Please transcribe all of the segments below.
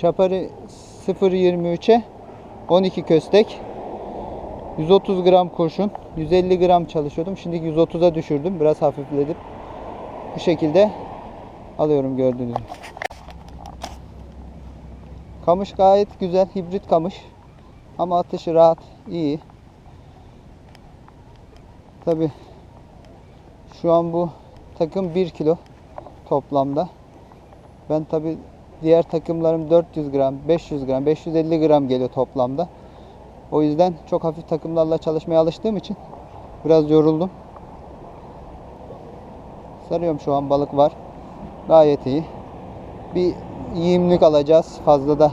Çapari 0.23'e 12 köstek. 130 gram kurşun. 150 gram çalışıyordum. Şimdi 130'a düşürdüm. Biraz hafifledim. Bu şekilde alıyorum gördüğünüz gibi. Kamış gayet güzel. Hibrit kamış. Ama atışı rahat. iyi. Tabi şu an bu takım 1 kilo toplamda. Ben tabi diğer takımlarım 400 gram, 500 gram, 550 gram geliyor toplamda. O yüzden çok hafif takımlarla çalışmaya alıştığım için biraz yoruldum. Sarıyorum şu an balık var. Gayet iyi. Bir yiyimlik alacağız. Fazla da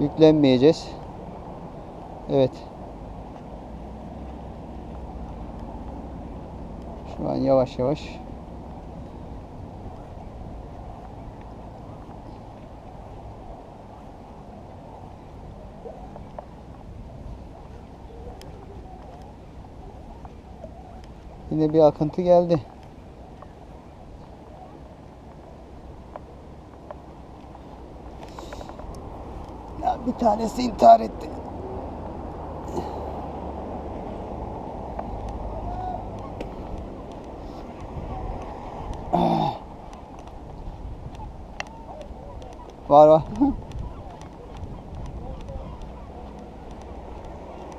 yüklenmeyeceğiz. Evet. Şu an yavaş yavaş Yine bir akıntı geldi. Ya bir tanesi intihar etti. Var var.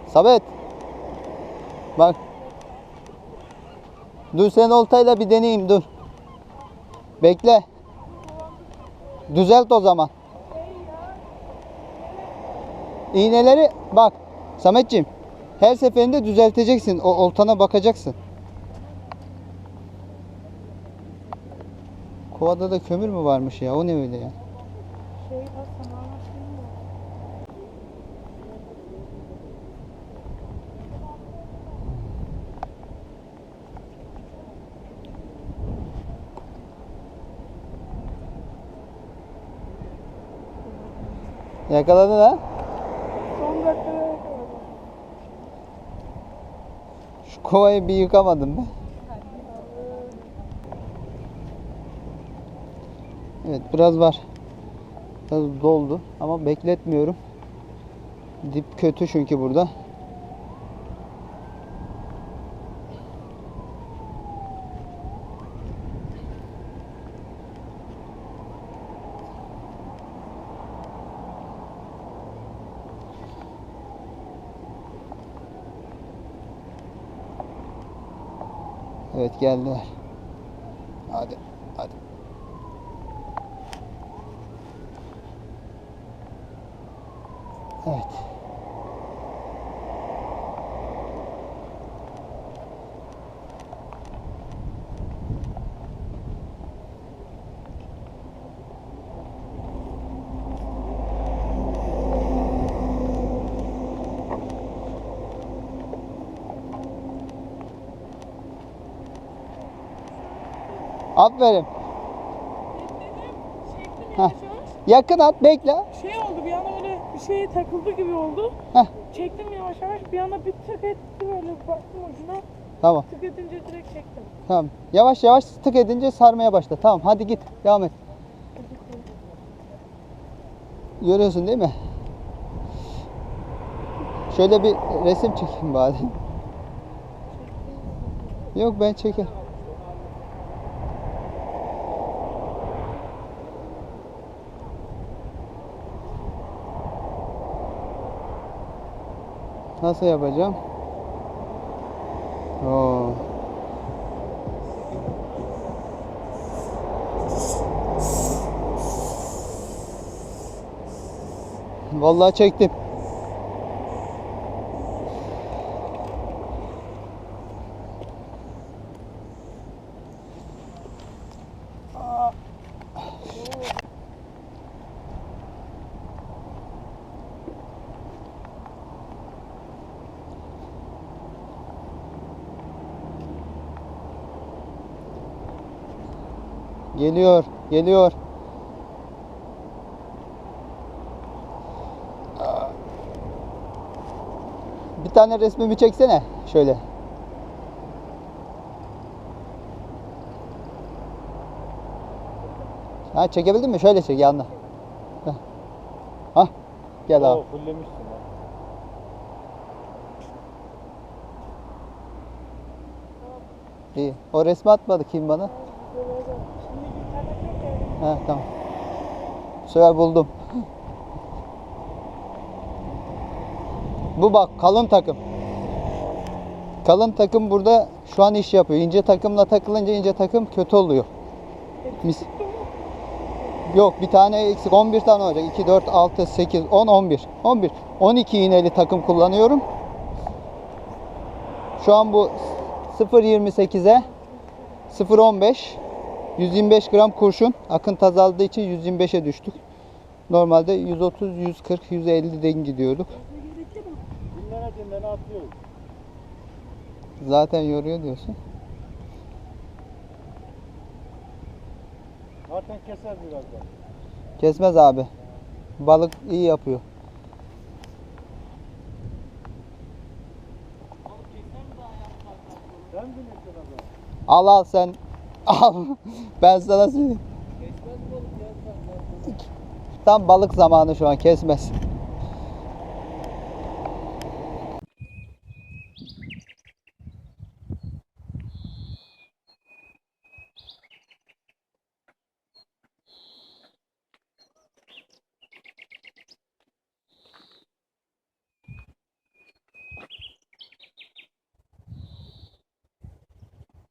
Sabet. Bak. Dur sen oltayla bir deneyeyim dur. Bekle. Düzelt o zaman. İğneleri bak Sametciğim her seferinde düzelteceksin. O oltana bakacaksın. Kovada da kömür mü varmış ya? O ne öyle ya? Şey var sana anlatayım mı? Yakaladın ha? Son dakikada yakaladım. Şu kovayı bir yıkamadım ben. Evet biraz var. Biraz doldu ama bekletmiyorum. Dip kötü çünkü burada. Evet geldiler. Hadi hadi. Evet. Aferin. Heh. Yakın at bekle. Şey oldu bir anda öyle bir şey takıldı gibi oldu. Heh. Çektim yavaş yavaş bir anda bir tık etti böyle baktım ucuna. Tamam. Tık edince direkt çektim. Tamam. Yavaş yavaş tık edince sarmaya başla. Tamam hadi git. Devam et. Görüyorsun değil mi? Şöyle bir resim çekeyim bari. Yok ben çeker. Nasıl yapacağım? Oo. Vallahi çektim. Geliyor, geliyor. Bir tane resmimi çeksene şöyle. Ha çekebildin mi? Şöyle çek yanına. Heh. Gel abi. Oo, fullemişsin lan. İyi. O resmi atmadı kim bana? He tamam. Bu sefer buldum. Bu bak kalın takım. Kalın takım burada şu an iş yapıyor. İnce takımla takılınca ince takım kötü oluyor. Mis Yok bir tane eksik 11 tane olacak. 2, 4, 6, 8, 10, 11. 11. 12 iğneli takım kullanıyorum. Şu an bu 0.28'e 0.15 125 gram kurşun. Akıntı azaldığı için 125'e düştük. Normalde 130, 140, 150'den gidiyorduk. Dinlene dinlene atıyoruz. Zaten yoruyor diyorsun. Zaten keser birazdan. Kesmez abi. Balık iyi yapıyor. Sen bilirsin. Al al sen. Ben sana söyleyeyim. Tam balık zamanı şu an kesmez.